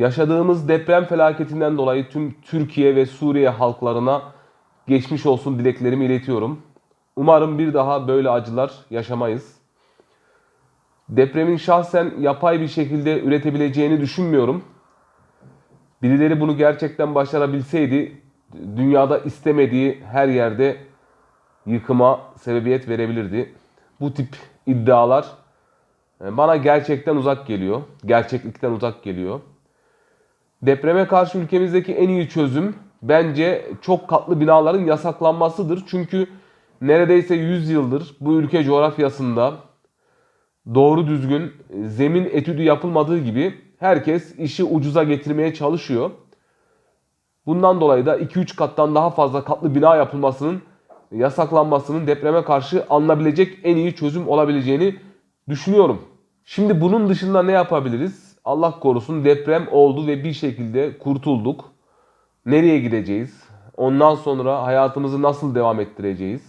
Yaşadığımız deprem felaketinden dolayı tüm Türkiye ve Suriye halklarına geçmiş olsun dileklerimi iletiyorum. Umarım bir daha böyle acılar yaşamayız. Depremin şahsen yapay bir şekilde üretebileceğini düşünmüyorum. Birileri bunu gerçekten başarabilseydi dünyada istemediği her yerde yıkıma sebebiyet verebilirdi. Bu tip iddialar e, bana gerçekten uzak geliyor. Gerçeklikten uzak geliyor. Depreme karşı ülkemizdeki en iyi çözüm bence çok katlı binaların yasaklanmasıdır. Çünkü neredeyse 100 yıldır bu ülke coğrafyasında doğru düzgün zemin etüdü yapılmadığı gibi herkes işi ucuza getirmeye çalışıyor. Bundan dolayı da 2-3 kattan daha fazla katlı bina yapılmasının yasaklanmasının depreme karşı alınabilecek en iyi çözüm olabileceğini düşünüyorum. Şimdi bunun dışında ne yapabiliriz? Allah korusun deprem oldu ve bir şekilde kurtulduk. Nereye gideceğiz? Ondan sonra hayatımızı nasıl devam ettireceğiz?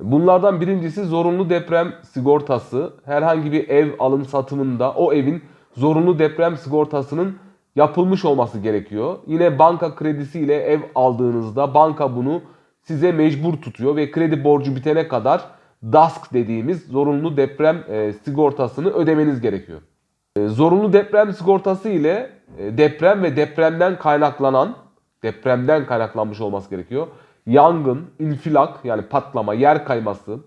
Bunlardan birincisi zorunlu deprem sigortası. Herhangi bir ev alım satımında o evin zorunlu deprem sigortasının yapılmış olması gerekiyor. Yine banka kredisiyle ev aldığınızda banka bunu size mecbur tutuyor ve kredi borcu bitene kadar DASK dediğimiz zorunlu deprem e, sigortasını ödemeniz gerekiyor. E, zorunlu deprem sigortası ile e, deprem ve depremden kaynaklanan depremden kaynaklanmış olması gerekiyor. Yangın, infilak yani patlama, yer kayması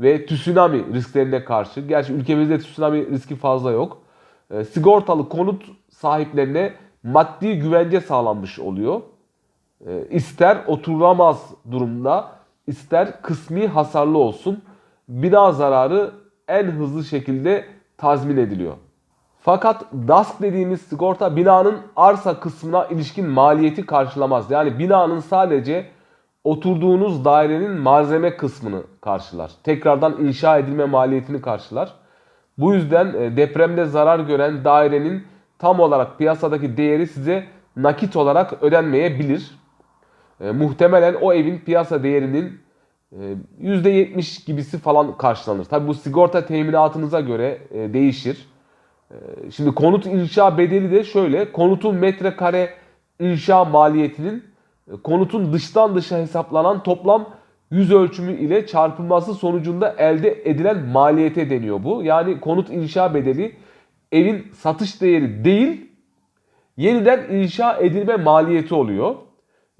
ve tsunami risklerine karşı gerçi ülkemizde tsunami riski fazla yok. E, sigortalı konut sahiplerine maddi güvence sağlanmış oluyor. E, ister oturamaz durumda ister kısmi hasarlı olsun bina zararı en hızlı şekilde tazmin ediliyor. Fakat DASK dediğimiz sigorta binanın arsa kısmına ilişkin maliyeti karşılamaz. Yani binanın sadece oturduğunuz dairenin malzeme kısmını karşılar. Tekrardan inşa edilme maliyetini karşılar. Bu yüzden e, depremde zarar gören dairenin tam olarak piyasadaki değeri size nakit olarak ödenmeyebilir. E, muhtemelen o evin piyasa değerinin e, %70 gibisi falan karşılanır. Tabi bu sigorta teminatınıza göre e, değişir. E, şimdi konut inşa bedeli de şöyle. Konutun metrekare inşa maliyetinin e, konutun dıştan dışa hesaplanan toplam yüz ölçümü ile çarpılması sonucunda elde edilen maliyete deniyor bu. Yani konut inşa bedeli evin satış değeri değil, yeniden inşa edilme maliyeti oluyor.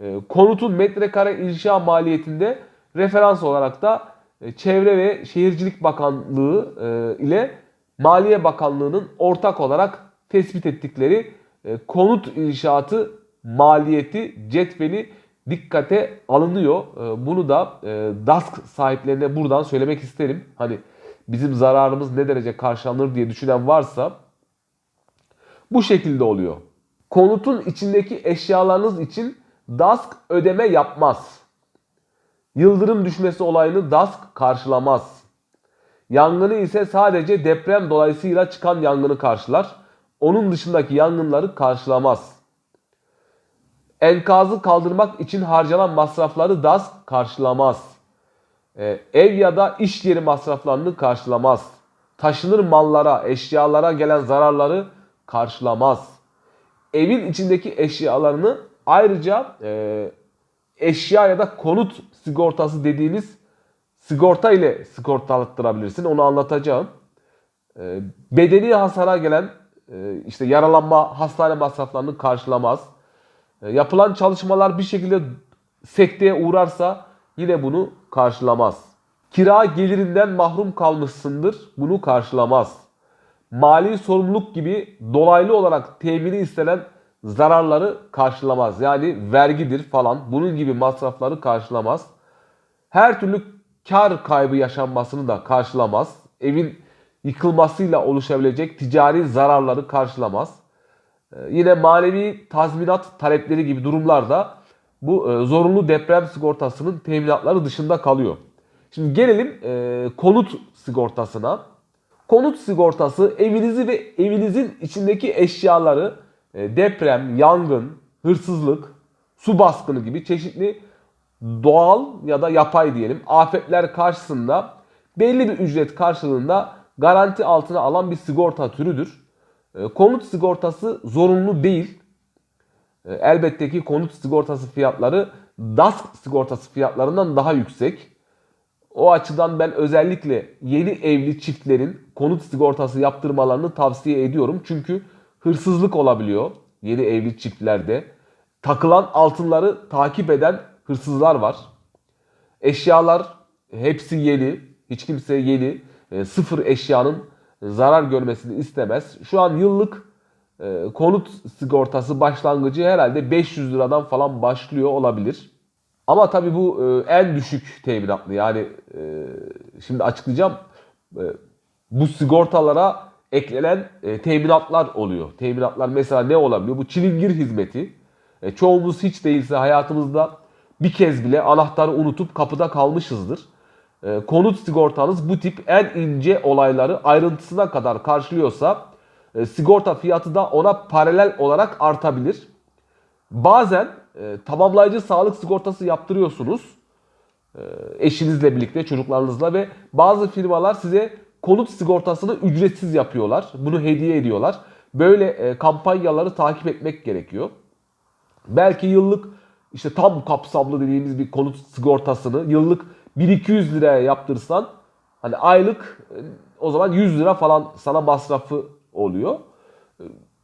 E, konutun metrekare inşa maliyetinde referans olarak da e, Çevre ve Şehircilik Bakanlığı e, ile Maliye Bakanlığı'nın ortak olarak tespit ettikleri e, konut inşaatı maliyeti cetveli dikkate alınıyor. E, Bunu da e, DASK sahiplerine buradan söylemek isterim. Hani bizim zararımız ne derece karşılanır diye düşünen varsa bu şekilde oluyor. Konutun içindeki eşyalarınız için DASK ödeme yapmaz. Yıldırım düşmesi olayını DASK karşılamaz. Yangını ise sadece deprem dolayısıyla çıkan yangını karşılar. Onun dışındaki yangınları karşılamaz. Enkazı kaldırmak için harcanan masrafları DASK karşılamaz. Ee, ev ya da iş yeri masraflarını karşılamaz. Taşınır mallara, eşyalara gelen zararları karşılamaz. Evin içindeki eşyalarını ayrıca e, eşya ya da konut sigortası dediğimiz sigorta ile sigortalattırabilirsin. Onu anlatacağım. E, bedeni hasara gelen e, işte yaralanma, hastane masraflarını karşılamaz. E, yapılan çalışmalar bir şekilde sekteye uğrarsa yine bunu karşılamaz. Kira gelirinden mahrum kalmışsındır. Bunu karşılamaz. Mali sorumluluk gibi dolaylı olarak temini istenen zararları karşılamaz. Yani vergidir falan bunun gibi masrafları karşılamaz. Her türlü kar kaybı yaşanmasını da karşılamaz. Evin yıkılmasıyla oluşabilecek ticari zararları karşılamaz. Ee, yine manevi tazminat talepleri gibi durumlarda bu e, zorunlu deprem sigortasının teminatları dışında kalıyor. Şimdi gelelim e, konut sigortasına. Konut sigortası evinizi ve evinizin içindeki eşyaları e, deprem, yangın, hırsızlık, su baskını gibi çeşitli doğal ya da yapay diyelim afetler karşısında belli bir ücret karşılığında garanti altına alan bir sigorta türüdür. E, konut sigortası zorunlu değil. E, elbette ki konut sigortası fiyatları DASK sigortası fiyatlarından daha yüksek. O açıdan ben özellikle yeni evli çiftlerin konut sigortası yaptırmalarını tavsiye ediyorum. Çünkü hırsızlık olabiliyor yeni evli çiftlerde. Takılan altınları takip eden hırsızlar var. Eşyalar hepsi yeni. Hiç kimse yeni. e, sıfır eşyanın zarar görmesini istemez. Şu an yıllık e, konut sigortası başlangıcı herhalde 500 liradan falan başlıyor olabilir. Ama tabii bu e, en düşük teminatlı. Yani e, şimdi açıklayacağım. E, bu sigortalara eklenen e, teminatlar oluyor. Teminatlar mesela ne olabiliyor? Bu çilingir hizmeti. E, çoğumuz hiç değilse hayatımızda bir kez bile anahtarı unutup kapıda kalmışızdır. E, konut sigortanız bu tip en ince olayları ayrıntısına kadar karşılıyorsa e, sigorta fiyatı da ona paralel olarak artabilir. Bazen e, tamamlayıcı sağlık sigortası yaptırıyorsunuz e, eşinizle birlikte, çocuklarınızla ve bazı firmalar size konut sigortasını ücretsiz yapıyorlar. Bunu hediye ediyorlar. Böyle kampanyaları takip etmek gerekiyor. Belki yıllık işte tam kapsamlı dediğimiz bir konut sigortasını yıllık 1200 liraya yaptırsan hani aylık e, o zaman 100 lira falan sana masrafı oluyor.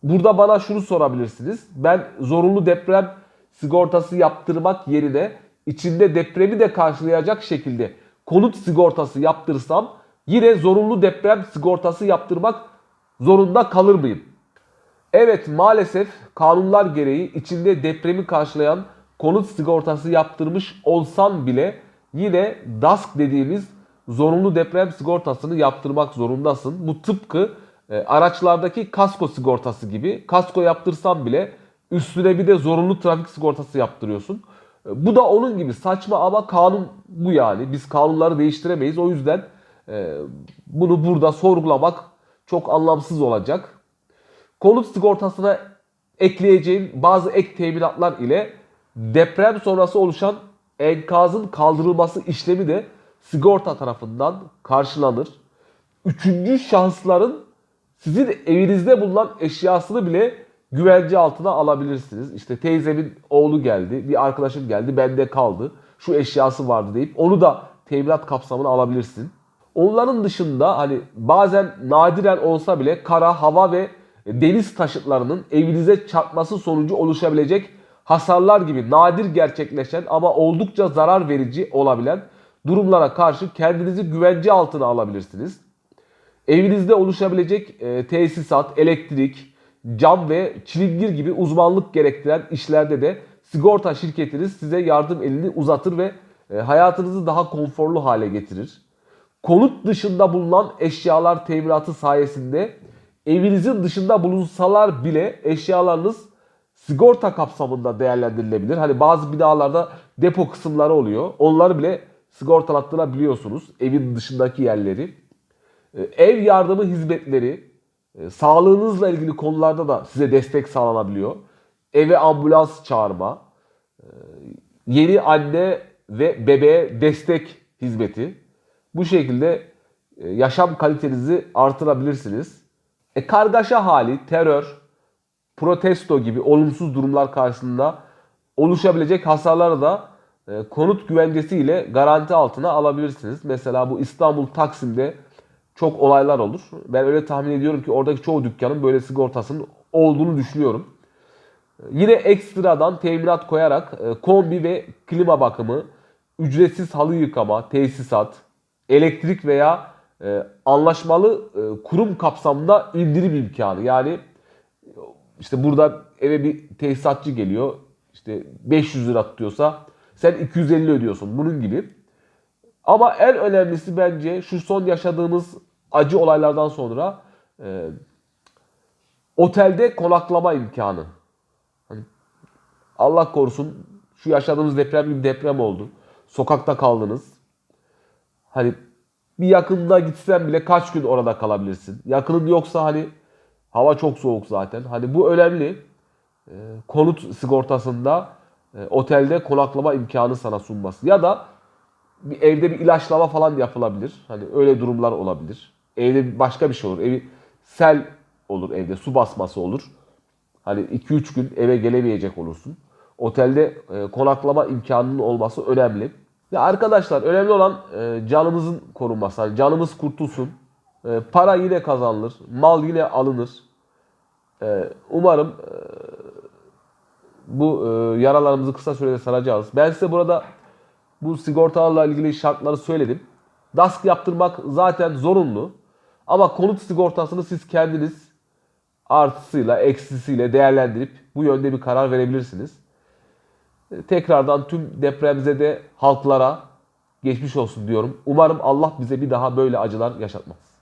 Burada bana şunu sorabilirsiniz. Ben zorunlu deprem sigortası yaptırmak yerine içinde depremi de karşılayacak şekilde konut sigortası yaptırsam yine zorunlu deprem sigortası yaptırmak zorunda kalır mıyım? Evet maalesef kanunlar gereği içinde depremi karşılayan konut sigortası yaptırmış olsan bile yine DASK dediğimiz zorunlu deprem sigortasını yaptırmak zorundasın. Bu tıpkı e, araçlardaki kasko sigortası gibi. Kasko yaptırsan bile üstüne bir de zorunlu trafik sigortası yaptırıyorsun. E, bu da onun gibi saçma ama kanun bu yani. Biz kanunları değiştiremeyiz. O yüzden e, bunu burada sorgulamak çok anlamsız olacak. Konut sigortasına ekleyeceğin bazı ek teminatlar ile deprem sonrası oluşan enkazın kaldırılması işlemi de sigorta tarafından karşılanır. Üçüncü şahısların sizin evinizde bulunan eşyasını bile güvence altına alabilirsiniz. İşte teyzemin oğlu geldi, bir arkadaşım geldi, bende kaldı. Şu eşyası vardı deyip onu da teminat kapsamına alabilirsin. Onların dışında hani bazen nadiren olsa bile kara, hava ve deniz taşıtlarının evinize çarpması sonucu oluşabilecek hasarlar gibi nadir gerçekleşen ama oldukça zarar verici olabilen durumlara karşı kendinizi güvence altına alabilirsiniz. Evinizde oluşabilecek e, tesisat, elektrik, cam ve çilingir gibi uzmanlık gerektiren işlerde de sigorta şirketiniz size yardım elini uzatır ve e, hayatınızı daha konforlu hale getirir. Konut dışında bulunan eşyalar teminatı sayesinde evinizin dışında bulunsalar bile eşyalarınız sigorta kapsamında değerlendirilebilir. Hani bazı binalarda depo kısımları oluyor. Onları bile sigortalattırabiliyorsunuz. Evin dışındaki yerleri. Ee, Ev yardımı hizmetleri, e, sağlığınızla ilgili konularda da size destek sağlanabiliyor. Eve ambulans çağırma, e, yeni anne ve bebeğe destek hizmeti. Bu şekilde e, yaşam kalitenizi artırabilirsiniz. E, kargaşa hali, terör, protesto gibi olumsuz durumlar karşısında oluşabilecek hasarları da e, konut güvencesi ile garanti altına alabilirsiniz. Mesela bu İstanbul Taksim'de çok olaylar olur. Ben öyle tahmin ediyorum ki oradaki çoğu dükkanın böyle sigortasının olduğunu düşünüyorum. Yine ekstradan teminat koyarak e, kombi ve klima bakımı, ücretsiz halı yıkama, tesisat, elektrik veya e, anlaşmalı e, kurum kapsamında indirim imkanı. Yani işte burada eve bir tesisatçı geliyor. İşte 500 lira tutuyorsa sen 250 ödüyorsun. Bunun gibi. Ama en önemlisi bence şu son yaşadığımız acı olaylardan sonra e, otelde konaklama imkanı. Hani Allah korusun şu yaşadığımız deprem gibi deprem oldu. Sokakta kaldınız. Hani bir yakında gitsen bile kaç gün orada kalabilirsin. Yakının yoksa hani hava çok soğuk zaten. Hani bu önemli. E, konut sigortasında e, otelde konaklama imkanı sana sunması. Ya da bir evde bir ilaçlama falan yapılabilir. Hani öyle durumlar olabilir. Evde başka bir şey olur. Evi sel olur evde. Su basması olur. Hani 2-3 gün eve gelemeyecek olursun. Otelde e, konaklama imkanının olması önemli. Ya arkadaşlar önemli olan e, canımızın korunması. Hani canımız kurtulsun. E, para yine kazanılır. Mal yine alınır. E, umarım e, bu e, yaralarımızı kısa sürede saracağız. Ben size burada bu sigortalarla ilgili şartları söyledim. DASK yaptırmak zaten zorunlu. Ama konut sigortasını siz kendiniz artısıyla eksisiyle değerlendirip bu yönde bir karar verebilirsiniz. E, Tekrardan tüm depremzede halklara geçmiş olsun diyorum. Umarım Allah bize bir daha böyle acılar yaşatmaz.